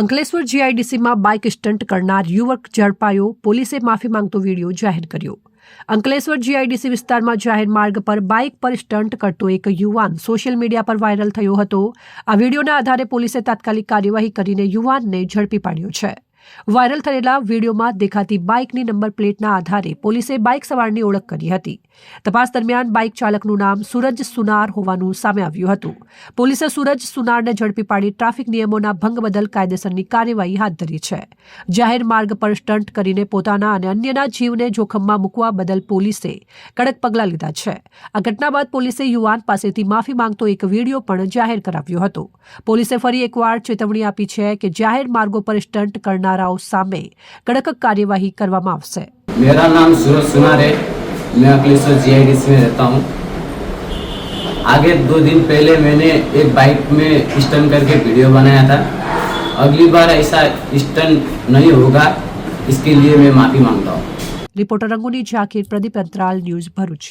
Ankleshwar જીઆઈડીસીમાં bike stunt કરનાર યુવક ઝડપાયો. પોલીસે માફી માંગતો વીડિયો જાહેર કર્યો. અંકલેશ્વર જીઆઈડીસી વિસ્તારમાં જાહેર માર્ગ પર બાઇક પર સ્ટન્ટ કરતો એક યુવાન સોશિયલ મીડિયા પર વાયરલ થયો હતો. આ વિડીયોના આધારે પોલીસે તાત્કાલિક કાર્યવાહી કરીને યુવાનને ઝડપી પાડ્યો છે. વાયરલ થયેલા વિડીયોમાં દેખાતી બાઇકની નંબર પ્લેટના આધારે પોલીસે બાઇક સવારની ઓળખ કરી હતી. તપાસ દરમિયાન બાઇક ચાલકનું નામ સુરજ સુનાર હોવાનું સામે આવ્યું હતું. પોલીસે સુરજ સુનારને ઝડપી પાડી ટ્રાફિક નિયમોના ભંગ બદલ કાયદેસરની કાર્યવાહી હાથ ધરી છે. જાહેર માર્ગ પર સ્ટન્ટ કરીને પોતાના અને અન્યના જીવને જોખમમાં મૂકવા બદલ પોલીસે કડક પગલાં લીધા છે. આ ઘટના બાદ પોલીસે યુવાન પાસેથી માફી માંગતો એક વીડિયો પણ જાહેર કરાવ્યો હતો. પોલીસે ફરી એકવાર ચેતવણી આપી છે કે જાહેર માર્ગો પર સ્ટન્ટ કરનારાઓ સામે કડક કાર્યવાહી કરવામાં આવશે मेरा नाम सूरज सुनार है मैं अखिलेश्वर जी में रहता हूँ आगे दो दिन पहले मैंने एक बाइक में स्टन करके वीडियो बनाया था अगली बार ऐसा स्टन नहीं होगा इसके लिए मैं माफ़ी मांगता हूँ રિપોર્ટર રંગુની ઝાકીર પ્રદીપ અંતરાલ ન્યૂઝ ભરૂચ